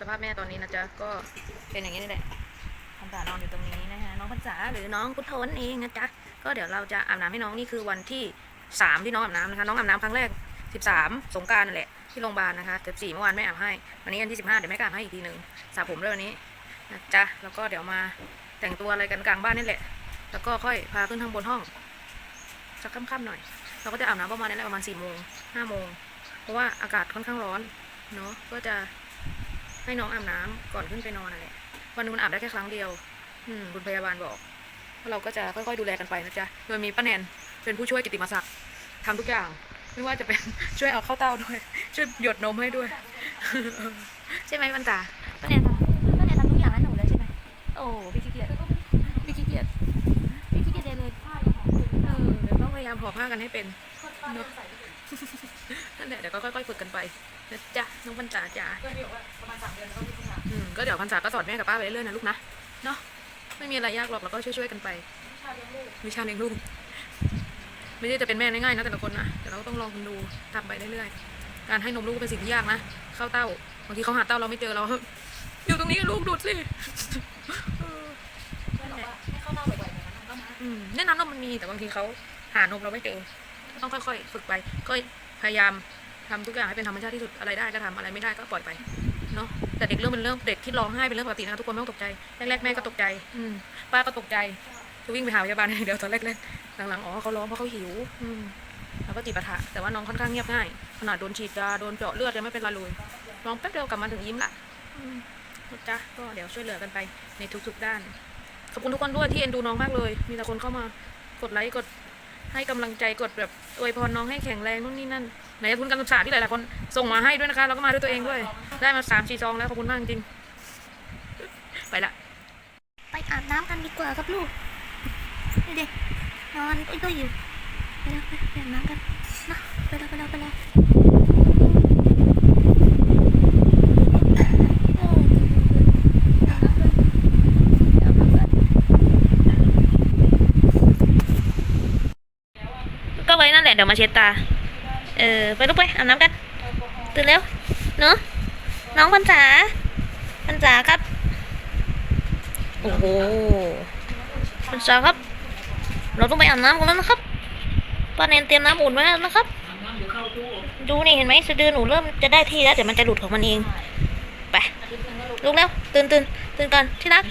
สภาพแม่ตอนนี้นะจ๊ะก็เป็นอย่างนี้นี่แหละพันษานอนอยู่ตรงนี้นะคะน้องพันษาหรือน้องพุทธนเองนะจ๊ะก็เดี๋ยวเราจะอาบน้ำให้น้องนี่คือวันที่สามที่น้องอาบน้ำนะคะน้องอาบน้ำครั้งแรกสิบสามสงการนั่นแหละที่โรงพยาบาลนะคะสิบสี่เมื่อวานแม่อาบให้วันนี้วันที่สิบห้าเดี๋ยวแม่ก็อาบให้อีกทีหนึ่งสระผมเลยวันนี้นะจ๊ะแล้วก็เดี๋ยวมาแต่งตัวอะไรกันกลางบ้านนี่แหละ แล้วก็ค่อยพาขึ้นทางบนห้องสักค่ำๆหน่อย เราก็จะอาบน้ำประมาณนี้แหละประมาณสี่โมงห้าโมงเพราะว่าอากาศค่อนข้างร้อนเนาะก็จะ ให้น้องอาบน้ำก่อนขึ้นไปนอนนั่นแหละวันหนึงมันอาบได้แค่ครั้งเดียว อืมคุณพยาบาลบอกแล้วเราก็จะค่อยๆดูแลกันไปนะจ๊ะโดยมีป้าแนนเป็นผู้ช่วยกิตติมศักดิ์ทำทุกอย่าง ไม่ว่าจะเป็นช่วยเอาเข้าเต้าด้วย ช่วยหยดนมให้ด้วย ใช่ไหมมันตาป้าแนนทำป้าแนนทำทุกอย่างให้หนูเลยใช่ไหมโอ้พี่ขี้เกียจพี่ขี้เกียจพี่ขี้เกียจเลยเออเดี๋ยวต้องพยายามห่อผ้ากันให้เป็น เนอะนั่นแหละเดี๋ยวก็ค่อยๆฝึกกันไปนะจ๊ะน้องพันจ๋าจ๋าอืมก็เดี๋ยวพันจ๋าก็สอนแม่กับป้าไปเรื่อยๆนะลูกนะเนาะไม่มีอะไรยากหรอกเราก็ช่วยๆกันไปวิชาเลี้ยงลูกไม่ได้จะเป็นแม่ง่ายๆนะแต่ละคนนะแต่เราก็ต้องลองกันดูทำไปเรื่อยๆ การให้นมลูกก็เป็นสิ่งที่ยากนะเข้าเต้าบางทีเขาหาเต้าเราไม่เจอเราอยู่ตรงนี้ลูกดูดสิเอออืมแนะนำนมมันมีแต่บางทีเขาหานมเราไม่เจอ ต้องค่อยๆ ฝึกไป ก็พยายามทำทุกอย่างให้เป็นธรรมชาติที่สุดอะไรได้ก็ทำอะไรไม่ได้ก็ปล่อยไปเนาะแต่เด็กเรื่องเป็นเรื่องเด็กที่ร้องไห้เป็นเรื่องปกตินะคะทุกคนไม่ต้องตกใจแรกๆแม่ก็ตกใจ อืมป้าก็ตกใจจะวิ่งไปหาพยาบาลอย่างเดียวตอนแรกๆหลังๆอ๋อเขาร้องเพราะเขาหิว อืมแล้วก็ติดปะทะแต่ว่าน้องค่อนข้างเงียบง่ายขนาดโดนฉีดยาโดนเจาะเลือดยังไม่เป็นไรเลยร้องแป๊บเดียวกลับมาถึงยิ้มละอืมนะจ้ะก็เดี๋ยวช่วยเหลือกันไปในทุกๆด้านขอบคุณทุกคนด้วยที่เอ็นดูน้องมากเลย มีแต่คนเข้ามากดไลค์กด ให้กำลังใจกดแบบอวยพรน้องให้แข็งแรงนู่นนี่นั่นไหนทุนการศึกษาที่หลายๆคนส่งมาให้ด้วยนะคะแล้วก็มาด้วยตัวเองด้วย ได้มาสามสี่ซองแล้วขอบคุณมากจริงไปละไปอาบน้ำกันดีกว่าครับลูกเด็กนอนตุ้ยก็อยู่ไปแล้วไปไปอาบน้ำกันนะไปแล้วไปแล้วไปแล้วเอออาบน้ำกันอาบน้ำกัน ก็ ไว้นั่นแหละเดี๋ยวมาเช็ดตา เออไปลูกไปอาบน้ำกันตื่นเร็วเนาะน้องพันษาพันษาครับ โอ้โหพันษาครับ เราต้องไปอาบน้ำกันแล้วนะครับป้าแนนเตรียมน้ำอุ่นไว้แล้วนะครับ ดูนี่เห็นไหมสะดือหนูเริ่มจะได้ที่แล้วเดี๋ยวมันจะหลุดของมันเอง ไปลุกแล้วตื่นตื่นตื่นก่อนที่รัก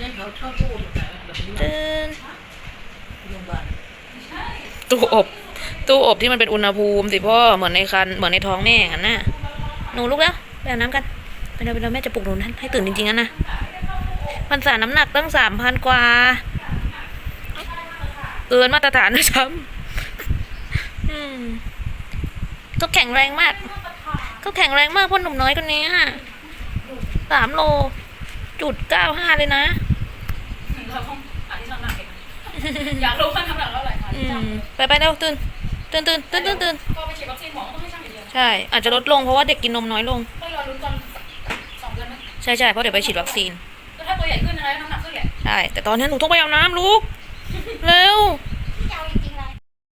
ตื่นตู้อบ ตู้อบที่มันเป็นอุณหภูมิสิพ่อเหมือนในคันเหมือนในท้องแม่อย่างนั้นน่ะหนูลุกแล้วไปอาบน้ำกันไปเร็วไปเร็วแม่จะปลุกหนูนะให้ตื่นจริงๆนะนะมันสารน้ำหนักตั้งสามพันกว่าเกินมาตรฐานนะช้ำอืมก็แข็งแรงมาก ก็แข็งแรงมากพ่อหนุ่มน้อยคนนี้อะสามโล จุดเก้าห้าเลยนะอยากรู้ว่าน้ำหนักเท่าไหร่คะอืมไปไปเร็วตื่น ตื่นตื่นตื่นตื่นตื่นก็ไปฉีดวัคซีนหมอต้องให้ช่างอย่างเดียวใช่ อาจจะลดลงเพราะว่าเด็กกินนมน้อยลงต้องรอลุ้นตอนสองเดือนไหมใช่ใช่เพราะเดี๋ยวไปฉีดวัคซีนแล้วถ้าตัวใหญ่ขึ้นอะไรน้ำหนักขึ้นแหละ ใช่ แต่ตอนนี้หนูต้องไปอาบน้ำลูก เร็ว